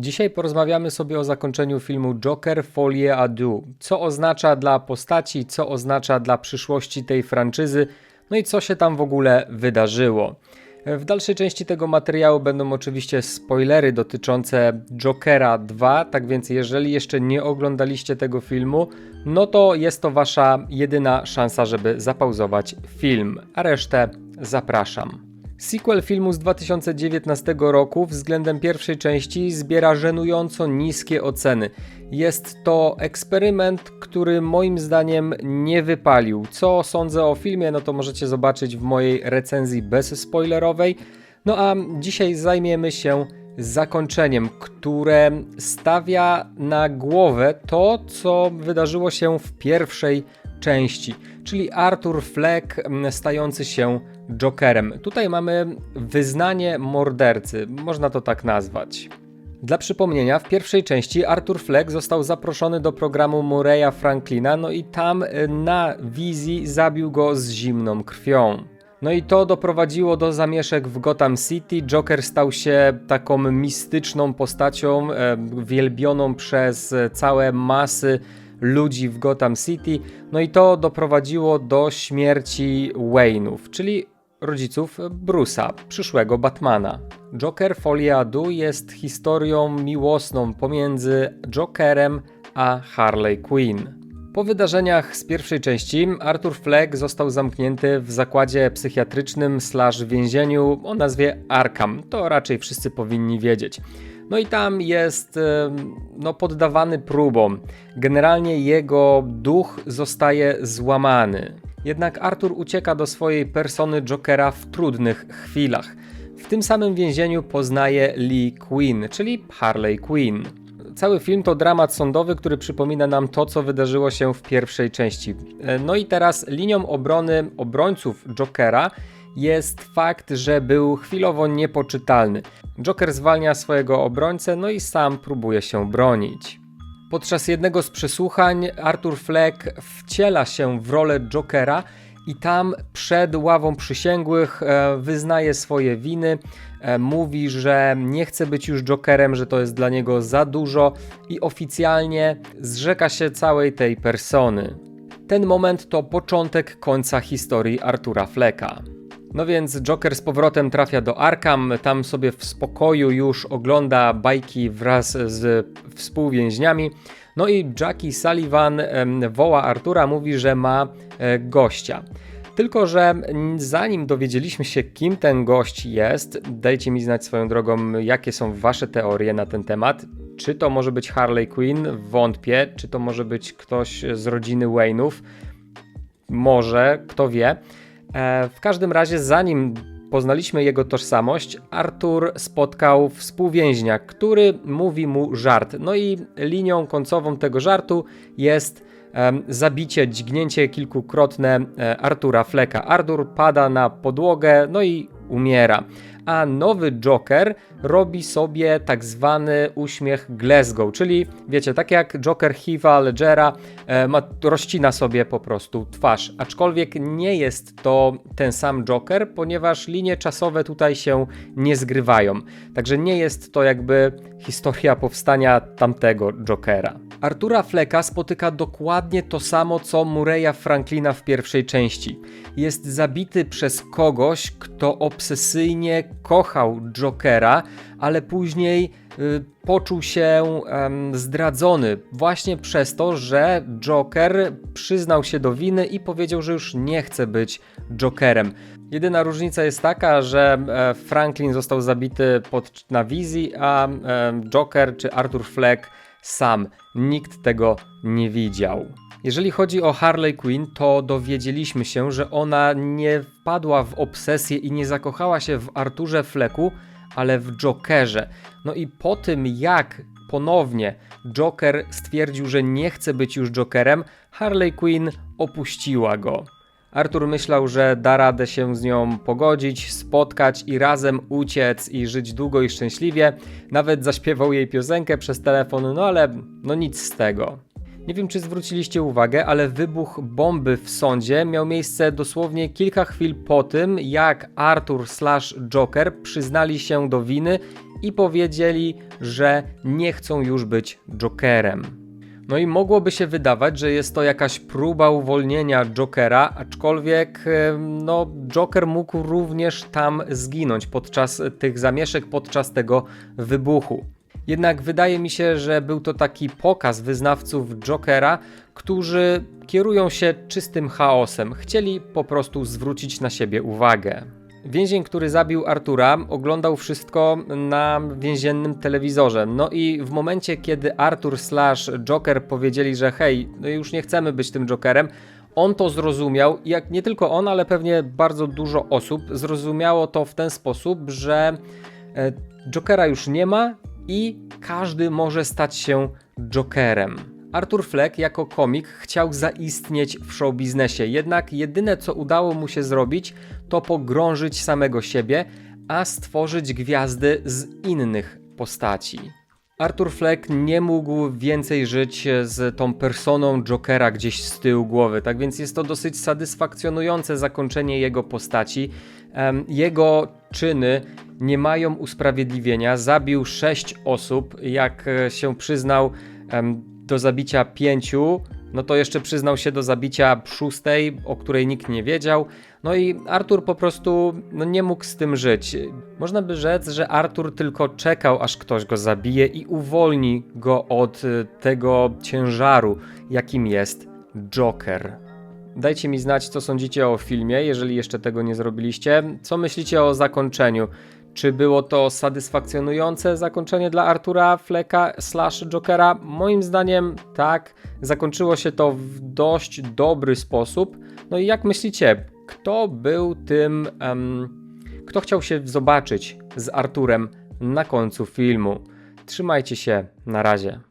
Dzisiaj porozmawiamy sobie o zakończeniu filmu Joker Folie à Deux. Co oznacza dla postaci, co oznacza dla przyszłości tej franczyzy, no i co się tam w ogóle wydarzyło. W dalszej części tego materiału będą oczywiście spoilery dotyczące Jokera 2, tak więc jeżeli jeszcze nie oglądaliście tego filmu, no to jest to wasza jedyna szansa, żeby zapauzować film, a resztę zapraszam. Sequel filmu z 2019 roku względem pierwszej części zbiera żenująco niskie oceny. Jest to eksperyment, który moim zdaniem nie wypalił. Co sądzę o filmie, no to możecie zobaczyć w mojej recenzji bezspoilerowej. No a dzisiaj zajmiemy się zakończeniem, które stawia na głowę to, co wydarzyło się w pierwszej części, czyli Arthur Fleck stający się Jokerem. Tutaj mamy wyznanie mordercy, można to tak nazwać. Dla przypomnienia, w pierwszej części Arthur Fleck został zaproszony do programu Murray'a Franklina, no i tam y, na wizji zabił go z zimną krwią. No i to doprowadziło do zamieszek w Gotham City. Joker stał się taką mistyczną postacią, e, wielbioną przez całe masy ludzi w Gotham City. No i to doprowadziło do śmierci Wayne'ów, czyli rodziców Bruce'a, przyszłego Batmana. Joker Deux jest historią miłosną pomiędzy Jokerem a Harley Quinn. Po wydarzeniach z pierwszej części Arthur Fleck został zamknięty w zakładzie psychiatrycznym slash więzieniu o nazwie Arkham. To raczej wszyscy powinni wiedzieć. No i tam jest no, poddawany próbom. Generalnie jego duch zostaje złamany. Jednak Arthur ucieka do swojej persony Jokera w trudnych chwilach. W tym samym więzieniu poznaje Lee Quinn, czyli Harley Quinn. Cały film to dramat sądowy, który przypomina nam to, co wydarzyło się w pierwszej części. No i teraz linią obrony obrońców Jokera jest fakt, że był chwilowo niepoczytalny. Joker zwalnia swojego obrońcę, no i sam próbuje się bronić. Podczas jednego z przesłuchań Arthur Fleck wciela się w rolę Jokera i tam przed ławą przysięgłych e, wyznaje swoje winy, e, mówi, że nie chce być już Jokerem, że to jest dla niego za dużo i oficjalnie zrzeka się całej tej persony. Ten moment to początek końca historii Artura Flecka. No więc Joker z powrotem trafia do Arkham, tam sobie w spokoju już ogląda bajki wraz z współwięźniami. No i Jackie Sullivan woła Artura, mówi, że ma e, gościa. Tylko, że zanim dowiedzieliśmy się, kim ten gość jest, dajcie mi znać swoją drogą, jakie są wasze teorie na ten temat. Czy to może być Harley Quinn? Wątpię. Czy to może być ktoś z rodziny Wayne'ów? Może, kto wie. E, w każdym razie, zanim poznaliśmy jego tożsamość, Artur spotkał współwięźnia, który mówi mu żart. No i linią końcową tego żartu jest zabicie, dźgnięcie kilkukrotne e, Artura Fleka. Artur pada na podłogę, no i umiera. A nowy Joker robi sobie tak zwany uśmiech Glasgow, czyli wiecie, tak jak Joker Heath'a Ledgera e, ma, rozcina sobie po prostu twarz, aczkolwiek nie jest to ten sam Joker, ponieważ linie czasowe tutaj się nie zgrywają, także nie jest to jakby historia powstania tamtego Jokera. Artura Flecka spotyka dokładnie to samo co Murray'a Franklina w pierwszej części. Jest zabity przez kogoś, kto obsesyjnie kochał Jokera, ale później y, poczuł się y, zdradzony właśnie przez to, że Joker przyznał się do winy i powiedział, że już nie chce być Jokerem. Jedyna różnica jest taka, że e, Franklin został zabity pod, na wizji, a e, Joker czy Arthur Fleck sam. Nikt tego nie widział. Jeżeli chodzi o Harley Quinn, to dowiedzieliśmy się, że ona nie wpadła w obsesję i nie zakochała się w Arturze Flecku, ale w Jokerze. No i po tym, jak ponownie Joker stwierdził, że nie chce być już Jokerem, Harley Quinn opuściła go. Artur myślał, że da radę się z nią pogodzić, spotkać i razem uciec i żyć długo i szczęśliwie. Nawet zaśpiewał jej piosenkę przez telefon, no ale no nic z tego. Nie wiem, czy zwróciliście uwagę, ale wybuch bomby w sądzie miał miejsce dosłownie kilka chwil po tym, jak Arthur slash Joker przyznali się do winy i powiedzieli, że nie chcą już być Jokerem. No i mogłoby się wydawać, że jest to jakaś próba uwolnienia Jokera, aczkolwiek e, no, Joker mógł również tam zginąć podczas tych zamieszek, podczas tego wybuchu. Jednak wydaje mi się, że był to taki pokaz wyznawców Jokera, którzy kierują się czystym chaosem. Chcieli po prostu zwrócić na siebie uwagę. Więzień, który zabił Artura, oglądał wszystko na więziennym telewizorze. No i w momencie, kiedy Artur slash Joker powiedzieli, że hej, no już nie chcemy być tym Jokerem, on to zrozumiał, jak nie tylko on, ale pewnie bardzo dużo osób zrozumiało to w ten sposób, że e, Jokera już nie ma i każdy może stać się Jokerem. Arthur Fleck jako komik chciał zaistnieć w showbiznesie, jednak jedyne co udało mu się zrobić, to pogrążyć samego siebie, a stworzyć gwiazdy z innych postaci. Arthur Fleck nie mógł więcej żyć z tą personą Jokera gdzieś z tyłu głowy, tak więc jest to dosyć satysfakcjonujące zakończenie jego postaci. Jego czyny nie mają usprawiedliwienia. Zabił sześć osób, jak się przyznał do zabicia pięciu, no to jeszcze przyznał się do zabicia szóstej, o której nikt nie wiedział. No i Artur po prostu no, nie mógł z tym żyć. Można by rzec, że Artur tylko czekał, aż ktoś go zabije i uwolni go od y, tego ciężaru, jakim jest Joker. Dajcie mi znać, co sądzicie o filmie, jeżeli jeszcze tego nie zrobiliście. Co myślicie o zakończeniu? Czy było to satysfakcjonujące zakończenie dla Artura Flecka slash Jokera? Moim zdaniem tak. Zakończyło się to w dość dobry sposób. No i jak myślicie, kto był tym, em, kto chciał się zobaczyć z Arturem na końcu filmu? Trzymajcie się, na razie.